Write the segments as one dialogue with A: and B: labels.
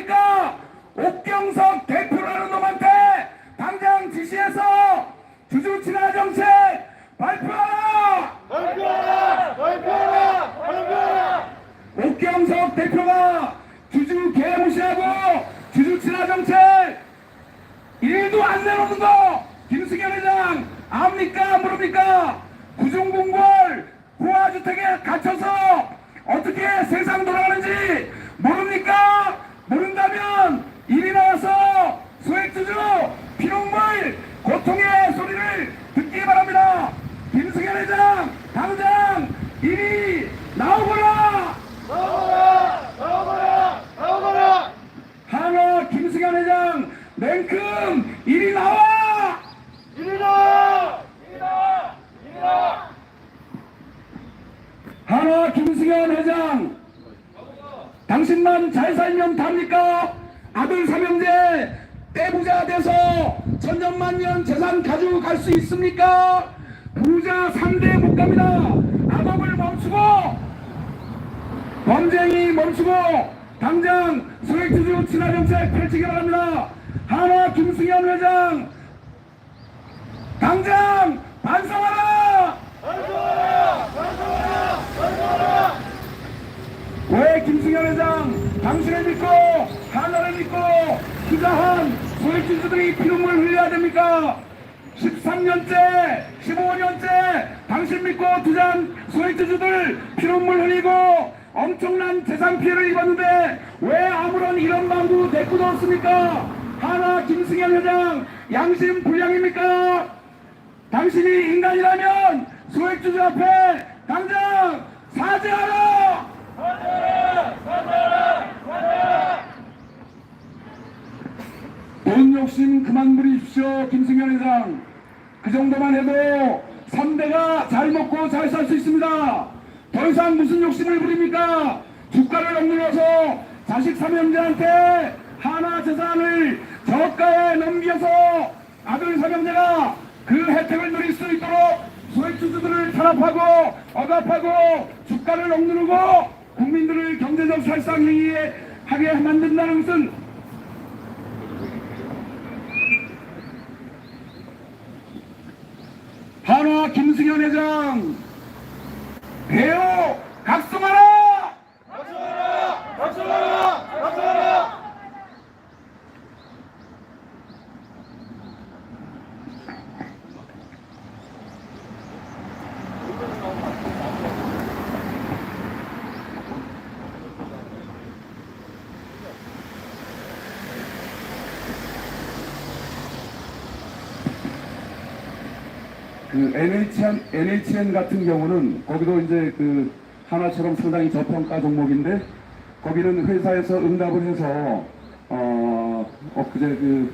A: 모릅니까? 옥경석 대표라는 놈한테 당장 지시해서 주주 친화 정책 발표하라!
B: 발표하라! 발표하라! 발표하라!
A: 옥경석 대표가 주주 개무시하고 주주 친화 정책 일도 안 내놓는 거 김승현 회장 압니까 모릅니까 구중궁궐 부하주택에 갇혀서 어떻게 세상 돌아가는지 모릅니까 모른다면 이리 나와서 소액주주 피눈물 고통의 소리를 듣기 바랍니다 김승현 회장 당장 이리 나오거라
B: 나오거라! 나오거라! 나오거라!
A: 한화 김승현 회장 냉큼 이리 나와
B: 이리라! 이리라! 이리라!
A: 한화 김승현 회장 당신만 잘 살면 답니까 아들 삼형제 떼부자 돼서 천년만 년 재산 가지고 갈 수 있습니까 부자 3대 못 갑니다 악업을 멈추고 범죄이 멈추고 당장 소액주주 친화 정책 펼치기 바랍니다. 한화 김승현 회장 당장 반성하라.
B: 발표하라! 발표하라! 발표하라!
A: 왜 김승현 회장 당신을 믿고 하나를 믿고 투자한 소액주주들이 피눈물 흘려야 됩니까? 13년째, 15년째 당신 믿고 투자한 소액주주들 피눈물 흘리고 엄청난 재산 피해를 입었는데 왜 아무런 이런 방구 대꾸도 없습니까? 하나 김승현 회장 양심 불량입니까? 당신이 인간이라면 소액주주 앞에 당장 사죄하라!
B: 발표하라! 발표하라!
A: 돈 욕심 그만 부리십시오, 김승현 회장. 그 정도만 해도 3대가 잘 먹고 잘 살 수 있습니다. 더 이상 무슨 욕심을 부립니까? 주가를 억눌러서 자식 삼형제한테 하나 재산을 저가에 넘겨서 아들 삼형제가 그 혜택을 누릴 수 있도록 소액주주들을 탄압하고 억압하고 주가를 억누르고 국민들을 경제적 살상 행위에 하게 만든다는 것은 한화 김승현 회장 배우 각성하라
B: 박수하라! 박수하라! 박수하라!
A: 그 NHN, NHN 같은 경우는 거기도 이제 그 하나처럼 상당히 저평가 종목인데 거기는 회사에서 응답을 해서 어 엊그제 그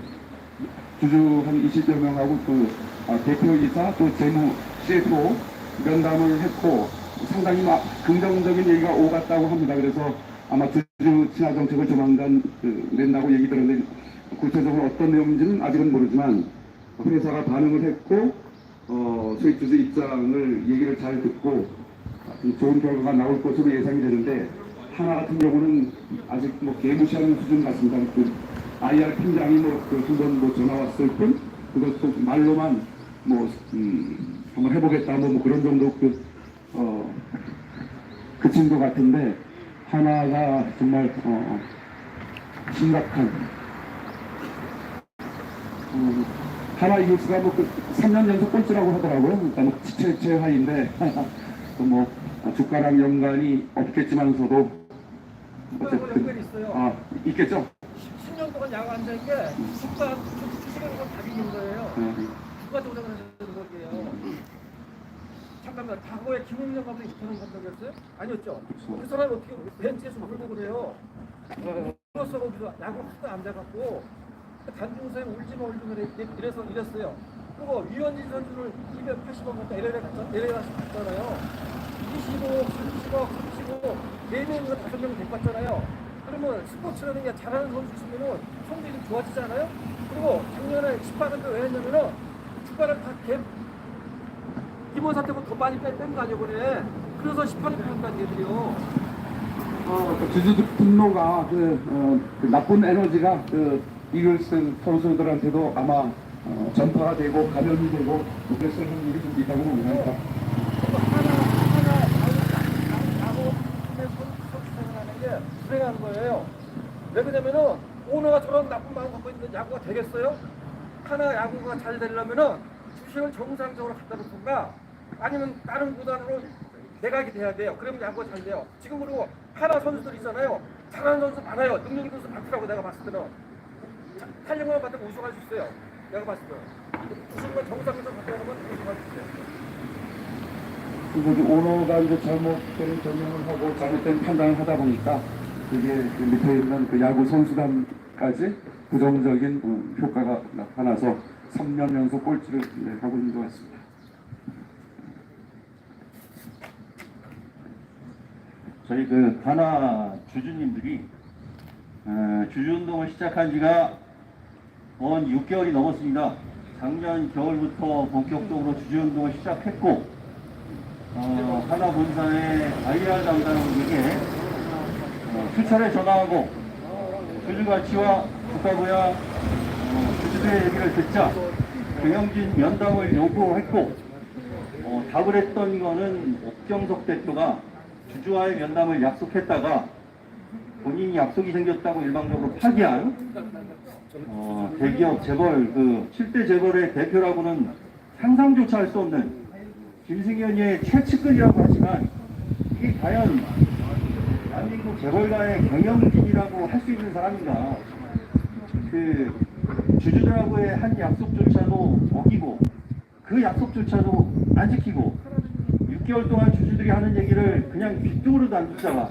A: 주주 한 20여 명하고 그 아, 대표이사 또 재무 CFO 면담을 했고 상당히 막 긍정적인 얘기가 오갔다고 합니다. 그래서 아마 주주 친화 정책을 조만간 그, 낸다고 얘기 들었는데 구체적으로 어떤 내용인지는 아직은 모르지만 회사가 반응을 했고 어, 수익주주 입장을 얘기를 잘 듣고 좀 좋은 결과가 나올 것으로 예상이 되는데 하나 같은 경우는 아직 뭐 개무시하는 수준 같습니다. 그 IR 팀장이 뭐그두번 뭐 전화 왔을 뿐 그것도 말로만 뭐 음, 한번 해보겠다 뭐, 뭐 그런 정도 그 어, 그친 것 같은데 하나가 정말 어, 심각한 어, 하나 이글스가 뭐 그 3년 연속 꼴찌라고 하더라고요. 그러니까 뭐 최, 하인데 뭐 주가랑 연관이 없겠지만서도
C: 있어요.
A: 아 있겠죠.
C: 10년 동안 야구 앉아있는 게 주가 주식하는 건 답이 있는 거예요.
A: 네.
C: 주가 해야 되는 거예요. 잠깐만, 과거에 김웅영 감독이 못하는 감독이었어요? 아니었죠? 그 사람이 어떻게 벤치에서 울고 그래요? 그래서 야구 하도 안 돼갖고 단중서에 울지마 울지마 이래- 이래서 이랬어요. 그리고 유현진 선수를 280원 갖다 LA에 갔잖아요. LA에 갔잖아요. 25억, 30억, 35억, 4명이서 5명 데리고 갔잖아요. 그러면 스포츠라는 게 잘하는 선수 있으면은 성적이 좀 좋아지잖아요. 그리고 작년에 18년 왜 했냐면은 주가를 다 갭, 기본 상태보다 더 많이 뺀거 아니에요, 그래. 그래서 18년 뺀거 얘들이요.
A: 어, 그 주주들 분노가 그, 어, 그 나쁜 에너지가 그 이글스 선수들한테도 아마 어, 전파가 되고 감염이 되고 뭐 그랬을 확률이 좀 있다고 봅니다.
C: 불행한 거예요. 왜 그러냐면은 오너가 저런 나쁜 마음 갖고 있는 야구가 되겠어요? 하나 야구가 잘 되려면은 주식을 정상적으로 갖다 놓던가 아니면 다른 구단으로 내각이 돼야 돼요. 그러면 야구가 잘 돼요. 지금 그리고 하나 선수들 있잖아요. 잘하는 선수 많아요. 능력 있는 선수 많더라고 내가 봤을 때는. 자, 탄력만 받으면 우승할 수 있어요. 내가 봤을 때. 정상적으로 갖다 놓으면 우승할 수 있어요.
A: 이제 오너가 이제 잘못된 전형을 하고 잘못된 판단을 하다 보니까 그게 그 밑에 있는 그 야구 선수단까지 부정적인 어, 효과가 나타나서 3년 연속 꼴찌를 네, 하고 있는 것 같습니다.
D: 저희 그 하나 주주님들이 에, 주주운동을 시작한 지가 언 6개월이 넘었습니다. 작년 겨울부터 본격적으로 주주운동을 시작했고 어, 하나 본사의 IR 담당에게 어, 수차례 전화하고 주주 가치와 주가 부야 어, 주주들의 얘기를 듣자 경영진 면담을 요구했고 어, 답을 했던 거는 옥경석 대표가 주주와의 면담을 약속했다가 본인이 약속이 생겼다고 일방적으로 파기한 어, 대기업 재벌 그 7대 재벌의 대표라고는 상상조차 할 수 없는 김승현의 최측근이라고 하지만 이게 과연 대한민국 재벌가의 경영진이라고 할 수 있는 사람인가? 그 주주들하고의 한 약속조차도 어기고 그 약속조차도 안 지키고 6개월 동안 주주들이 하는 얘기를 그냥 귀뚱으로도 안 듣다가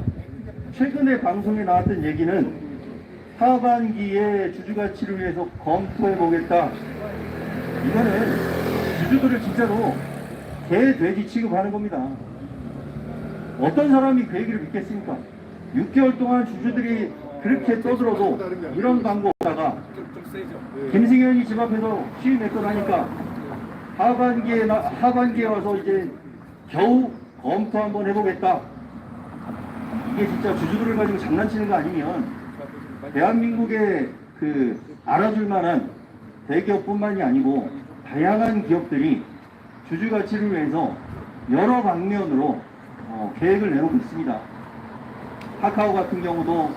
D: 최근에 방송에 나왔던 얘기는 하반기에 주주 가치를 위해서 검토해 보겠다. 이거는 주주들을 진짜로 개, 돼지 취급하는 겁니다. 어떤 사람이 그 얘기를 믿겠습니까? 6개월 동안 주주들이 그렇게 떠들어도 이런 광고 없다가 김승현이 집 앞에서 시위 맺고 나니까 하반기에 나, 하반기에 와서 이제 겨우 검토 한번 해보겠다. 이게 진짜 주주들을 가지고 장난치는 거 아니면 대한민국에 그 알아줄 만한 대기업뿐만이 아니고 다양한 기업들이 주주 가치를 위해서 여러 방면으로 어, 계획을 내놓고 있습니다. 카카오 같은 경우도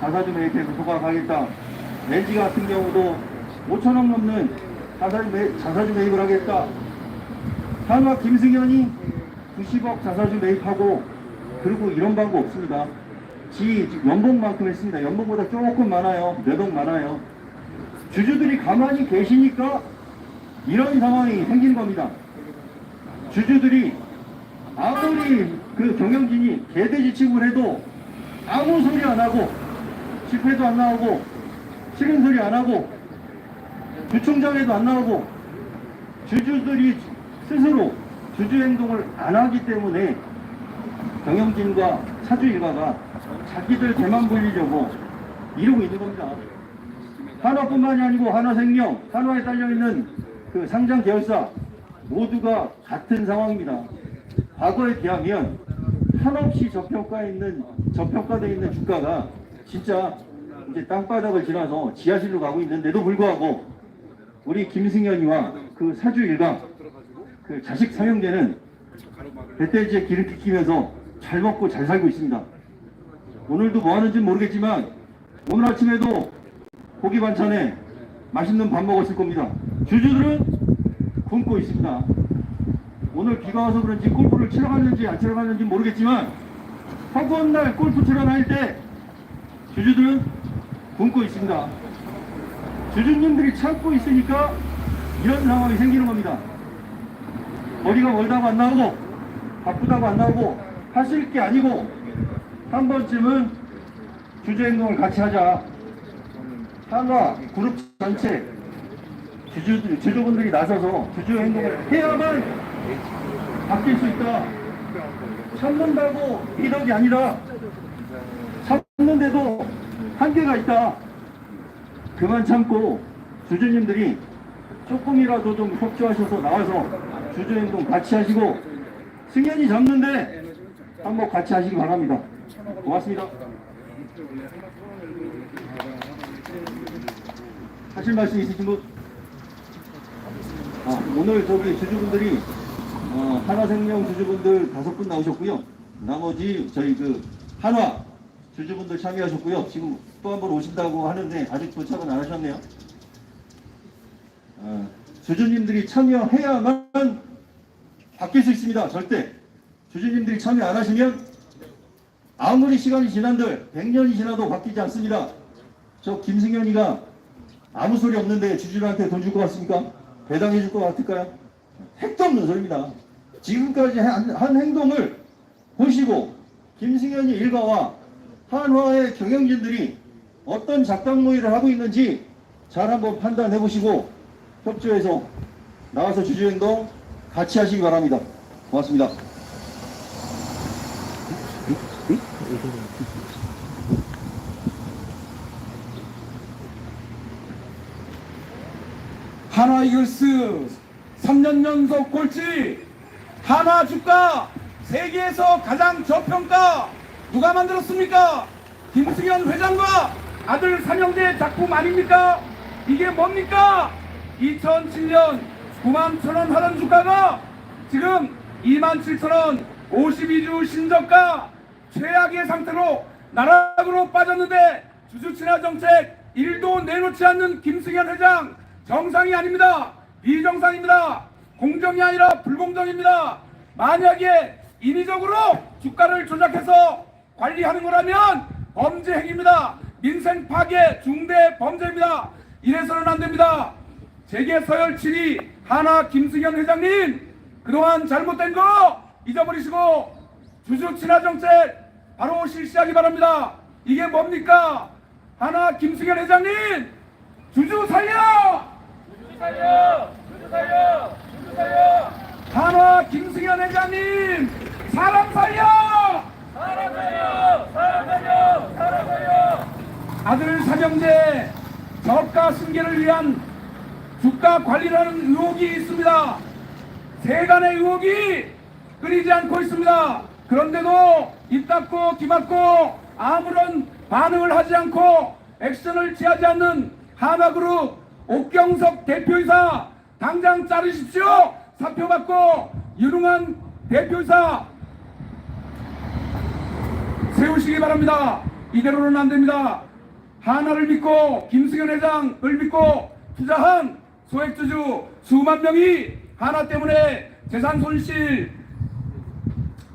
D: 자사주 매입해서 소각하겠다. LG 같은 경우도 5천억 넘는 자사주, 매, 자사주 매입을 하겠다. 한화 김승현이 90억 자사주 매입하고 그리고 이런 방법 없습니다. 지 연봉만큼 했습니다. 연봉보다 조금 많아요. 몇억 많아요. 주주들이 가만히 계시니까 이런 상황이 생기는 겁니다. 주주들이 아무리 그 경영진이 개돼지 취급을 해도 아무 소리 안 하고 집회도 안 나오고 싫은 소리 안 하고 주총장에도 안 나오고 주주들이 스스로 주주 행동을 안 하기 때문에 경영진과 사주 일가가 자기들 대만 불리려고 이러고 있는 겁니다. 한화뿐만이 아니고 한화생명, 한화에 딸려있는 그 상장 계열사 모두가 같은 상황입니다. 과거에 비하면 한없이 저평가에 있는 저평가되어 있는 주가가 진짜 이제 땅바닥을 지나서 지하실로 가고 있는데도 불구하고 우리 김승현이와 그 사주 일가 그 자식 삼형제는 배돼지에 기름 튀기면서 잘 먹고 잘 살고 있습니다. 오늘도 뭐 하는지 모르겠지만 오늘 아침에도 고기 반찬에 맛있는 밥 먹었을 겁니다. 주주들은 굶고 있습니다. 오늘 비가 와서 그런지 골프를 치러 갔는지 안 치러 갔는지 모르겠지만 허구한 날 골프 치러 다닐 때 주주들은 굶고 있습니다. 주주님들이 참고 있으니까 이런 상황이 생기는 겁니다. 머리가 멀다고 안 나오고 바쁘다고 안 나오고 하실 게 아니고 한 번쯤은 주주 행동을 같이 하자. 한화 그룹 전체 주주들, 주주분들이 나서서 주주 행동을 해야만 바뀔 수 있다. 참는다고 이덕이 아니라 참는데도 한계가 있다. 그만 참고 주주님들이 조금이라도 좀 협조하셔서 나와서 주주 행동 같이 하시고 승현이 잡는데 한번 같이 하시기 바랍니다. 고맙습니다. 하실 말씀 있으신 분? 아, 오늘 저기 주주분들이 어, 한화생명 주주분들 다섯 분 나오셨고요. 나머지 저희 그 한화 주주분들 참여하셨고요. 지금 또 한 번 오신다고 하는데 아직 도착은 안 하셨네요. 어, 주주님들이 참여해야만 바뀔 수 있습니다. 절대. 주주님들이 참여 안 하시면 아무리 시간이 지난들 100년이 지나도 바뀌지 않습니다. 저 김승현이가 아무 소리 없는데 주주들한테 돈 줄 것 같습니까? 배당해 줄 것 같을까요? 핵도 없는 소리입니다. 지금까지 한, 한 행동을 보시고 김승현이 일가와 한화의 경영진들이 어떤 작당 모의를 하고 있는지 잘 한번 판단해 보시고 협조해서 나와서 주주행동 같이 하시기 바랍니다. 고맙습니다.
A: 한화 이글스 3년 연속 꼴찌 한화 주가 세계에서 가장 저평가 누가 만들었습니까? 김승현 회장과 아들 삼형제 작품 아닙니까? 이게 뭡니까? 2007년 9만 천원 하던 주가가 지금 2만 7천원 52주 신저가 최악의 상태로 나락으로 빠졌는데 주주 친화 정책 1도 내놓지 않는 김승현 회장 정상이 아닙니다. 비정상입니다. 공정이 아니라 불공정입니다. 만약에 인위적으로 주가를 조작해서 관리하는 거라면 범죄 행위입니다. 민생 파괴 중대 범죄입니다. 이래서는 안 됩니다. 재계 서열 7위 하나 김승현 회장님 그동안 잘못된 거 잊어버리시고 주주 친화 정책 바로 실시하기 바랍니다. 이게 뭡니까? 하나 김승현 회장님
B: 주주 살려!
A: 한화 김승현 회장님 사람 살려!
B: 사람 살려! 사람 살려! 사람 살려!
A: 아들 삼형제 저가 승계를 위한 주가 관리라는 의혹이 있습니다. 세간의 의혹이 끊이지 않고 있습니다. 그런데도 입 닫고 귀 막고 아무런 반응을 하지 않고 액션을 취하지 않는 하나그룹 옥경석 대표이사 당장 자르십시오. 사표 받고 유능한 대표이사 세우시기 바랍니다. 이대로는 안 됩니다. 하나를 믿고 김승현 회장을 믿고 투자한 소액주주 수만 명이 하나 때문에 재산 손실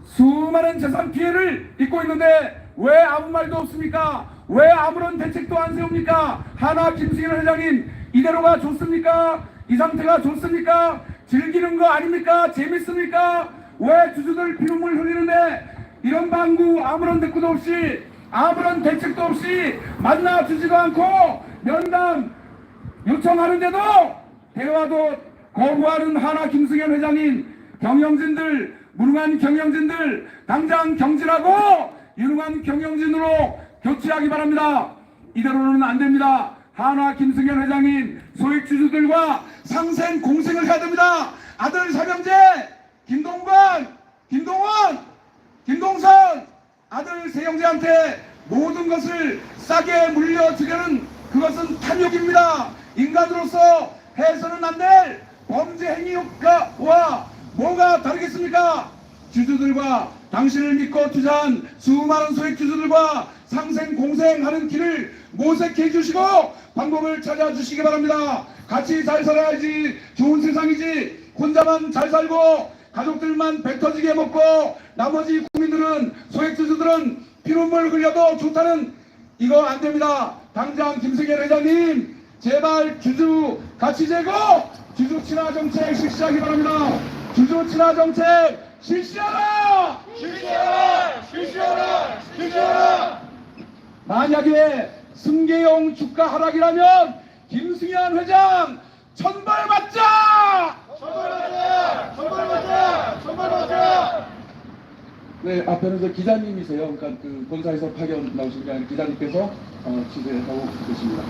A: 수많은 재산 피해를 입고 있는데 왜 아무 말도 없습니까? 왜 아무런 대책도 안 세웁니까? 하나 김승현 회장님 이대로가 좋습니까? 이 상태가 좋습니까? 즐기는 거 아닙니까? 재밌습니까? 왜 주주들 피눈물 흘리는데 이런 방구 아무런 대꾸도 없이 아무런 대책도 없이 만나 주지도 않고 면담 요청하는데도 대화도 거부하는 하나 김승현 회장님 경영진들 무능한 경영진들 당장 경질하고 유능한 경영진으로 교체하기 바랍니다. 이대로는 안 됩니다. 한화 김승현 회장님 소액주주들과 상생 공생을 해야 됩니다. 아들 삼형제 김동관, 김동원, 김동선 아들 세 형제한테 모든 것을 싸게 물려주려는 그것은 탐욕입니다. 인간으로서 해서는 안 될 범죄 행위와 뭐가 다르겠습니까? 주주들과 당신을 믿고 투자한 수많은 소액 주주들과 상생 공생하는 길을 모색해 주시고 방법을 찾아 주시기 바랍니다. 같이 잘 살아야지 좋은 세상이지 혼자만 잘 살고 가족들만 배 터지게 먹고 나머지 국민들은 소액주주들은 피눈물 흘려도 좋다는 이거 안 됩니다. 당장 김승현 회장님 제발 주주 가치 제고 주주 친화 정책 실시하기 바랍니다. 주주 친화 정책 실시하라.
B: 실시하라! 실시하라! 실시하라!
A: 만약에 승계용 주가 하락이라면 김승현 회장 천벌받자.
B: 선발받자! 선발받자! 선발받자!
A: 네, 앞에는 저 기자님이세요. 그러니까 그 본사에서 파견 나오신 게 아니라 기자님께서 어, 취재하고 계십니다.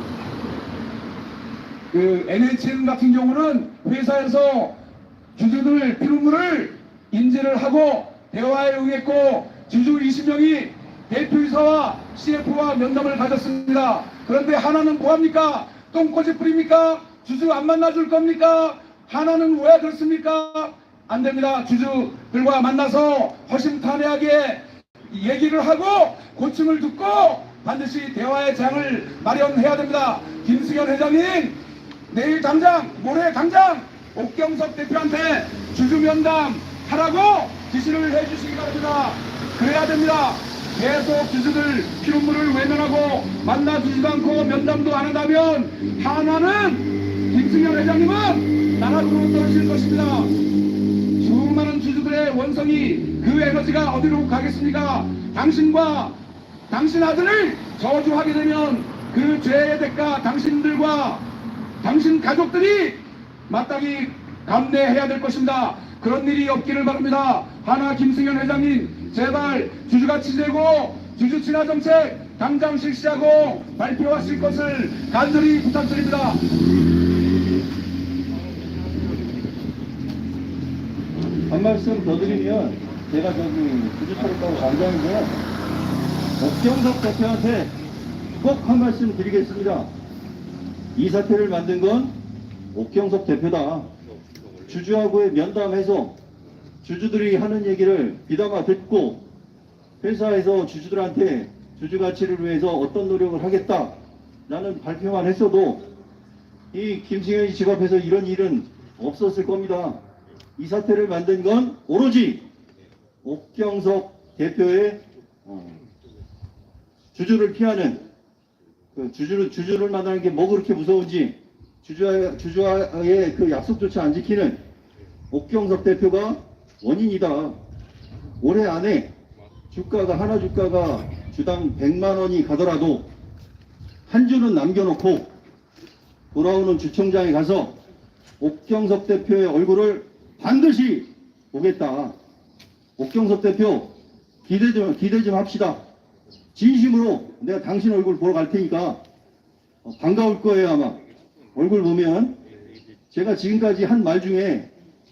A: 그 NHN 같은 경우는 회사에서 주주들 피눈물을 인지를 하고 대화에 응했고 주주 20명이 대표이사와 CF와 면담을 가졌습니다. 그런데 하나는 뭐합니까? 똥꼬지 뿌립니까? 주주 안 만나줄 겁니까? 하나는 왜 그렇습니까? 안 됩니다. 주주들과 만나서 허심탄회하게 얘기를 하고 고충을 듣고 반드시 대화의 장을 마련해야 됩니다. 김승현 회장님 내일 당장 모레 당장 옥경석 대표한테 주주 면담 하라고 지시를 해주시기 바랍니다. 그래야 됩니다. 계속 주주들 피눈물을 외면하고 만나주지도 않고 면담도 안 한다면 하나는 김승현 회장님은 나락으로 떨어질 것입니다. 수많은 주주들의 원성이 그 에너지가 어디로 가겠습니까? 당신과 당신 아들을 저주하게 되면 그 죄의 대가 당신들과 당신 가족들이 마땅히 감내해야 될 것입니다. 그런 일이 없기를 바랍니다. 하나 김승현 회장님 제발 주주가치 제고 주주 친화 정책 당장 실시하고 발표하실 것을 간절히 부탁드립니다.
D: 한 말씀 더 드리면 제가 저기 주주철도하고 관장인데요. 옥경석 대표한테 꼭 한 말씀 드리겠습니다. 이 사태를 만든 건 옥경석 대표다. 주주하고의 면담해서 주주들이 하는 얘기를 귀담아 듣고 회사에서 주주들한테 주주 가치를 위해서 어떤 노력을 하겠다라는 발표만 했어도 이 김승현이 집 앞에서 이런 일은 없었을 겁니다. 이 사태를 만든 건 오로지 옥경석 대표의 어, 주주를 피하는 그 주주를 주주를 만나는 게 뭐 그렇게 무서운지 주주와 주주와의 그 약속조차 안 지키는 옥경석 대표가 원인이다. 올해 안에 주가가 하나 주가가 주당 100만 원이 가더라도 한 주는 남겨놓고 돌아오는 주총장에 가서 옥경석 대표의 얼굴을 반드시 보겠다. 옥경석 대표 기대 좀 기대 좀 합시다. 진심으로 내가 당신 얼굴 보러 갈 테니까 어, 반가울 거예요 아마. 얼굴 보면 제가 지금까지 한 말 중에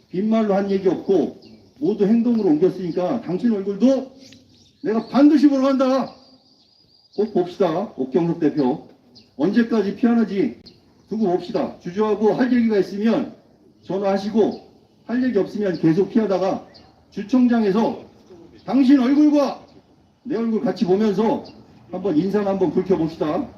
D: 빈말로 한 얘기 없고 모두 행동으로 옮겼으니까 당신 얼굴도 내가 반드시 보러 간다. 꼭 봅시다. 옥경석 대표. 언제까지 피하는지 두고 봅시다. 주주하고 할 얘기가 있으면 전화하시고 할 얘기 없으면 계속 피하다가 주총장에서 당신 얼굴과 내 얼굴 같이 보면서 한번 인상 한번 붉혀봅시다.